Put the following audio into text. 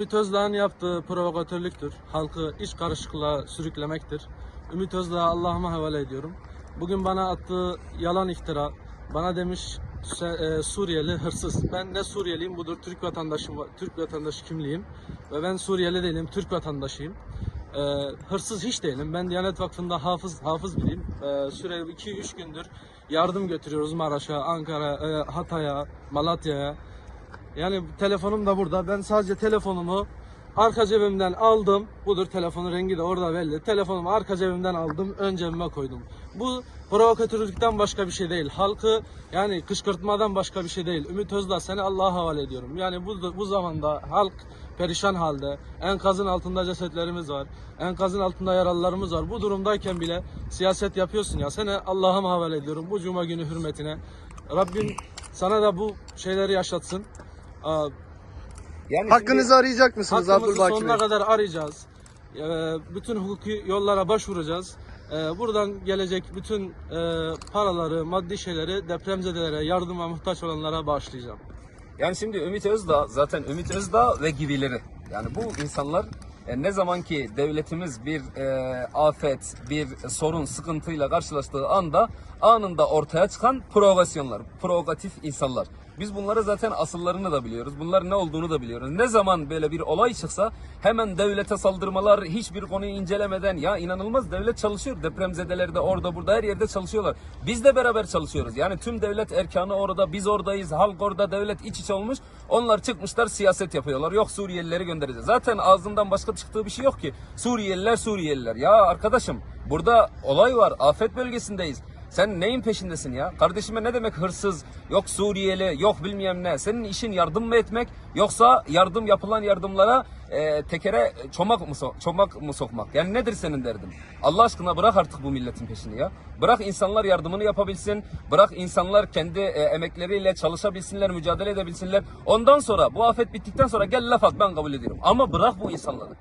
Ümit Özdağ'ın yaptığı provokatörlüktür. Halkı iç karışıklığa sürüklemektir. Ümit Özdağ'ı Allah'ıma havale ediyorum. Bugün bana attığı yalan iftira, bana demiş "Sen, e, Suriyeli hırsız. Ben ne Suriyeliyim budur Türk vatandaşım, Türk vatandaşı kimliğim ve ben Suriyeli değilim, Türk vatandaşıyım. E, hırsız hiç değilim. Ben Diyanet Vakfı'nda hafız hafız biriyim. E, sürekli 2-3 gündür yardım götürüyoruz Maraş'a, Ankara, e, Hatay'a, Malatya'ya. Yani telefonum da burada. Ben sadece telefonumu arka cebimden aldım. Budur telefonun rengi de orada belli. Telefonumu arka cebimden aldım. Ön cebime koydum. Bu provokatörlükten başka bir şey değil. Halkı yani kışkırtmadan başka bir şey değil. Ümit Özdağ seni Allah'a havale ediyorum. Yani bu, bu zamanda halk perişan halde. Enkazın altında cesetlerimiz var. Enkazın altında yaralılarımız var. Bu durumdayken bile siyaset yapıyorsun ya. Seni Allah'a havale ediyorum. Bu cuma günü hürmetine. Rabbim sana da bu şeyleri yaşatsın. Aa, Yani Hakkınızı arayacak mısınız Hakkımızı Abdülbaki sonuna Bey? kadar arayacağız. Ee, bütün hukuki yollara başvuracağız. Ee, buradan gelecek bütün e, paraları, maddi şeyleri depremzedelere, yardıma muhtaç olanlara bağışlayacağım. Yani şimdi Ümit Özdağ zaten Ümit Özdağ ve gibileri. Yani bu insanlar e, ne zaman ki devletimiz bir e, afet, bir sorun, sıkıntıyla karşılaştığı anda anında ortaya çıkan provokasyonlar, provokatif insanlar. Biz bunları zaten asıllarını da biliyoruz. Bunlar ne olduğunu da biliyoruz. Ne zaman böyle bir olay çıksa hemen devlete saldırmalar, hiçbir konuyu incelemeden ya inanılmaz devlet çalışıyor. Depremzedelerde orada burada her yerde çalışıyorlar. Biz de beraber çalışıyoruz. Yani tüm devlet erkanı orada, biz oradayız, halk orada, devlet iç içe olmuş. Onlar çıkmışlar siyaset yapıyorlar. Yok Suriyelileri göndereceğiz. Zaten ağzından başka çıktığı bir şey yok ki. Suriyeliler Suriyeliler. Ya arkadaşım burada olay var. Afet bölgesindeyiz. Sen neyin peşindesin ya? Kardeşime ne demek hırsız, yok Suriyeli, yok bilmem ne. Senin işin yardım mı etmek yoksa yardım yapılan yardımlara e, tekere çomak mı, so- çomak mı sokmak? Yani nedir senin derdin? Allah aşkına bırak artık bu milletin peşini ya. Bırak insanlar yardımını yapabilsin. Bırak insanlar kendi e, emekleriyle çalışabilsinler, mücadele edebilsinler. Ondan sonra bu afet bittikten sonra gel laf at ben kabul ediyorum. Ama bırak bu insanları.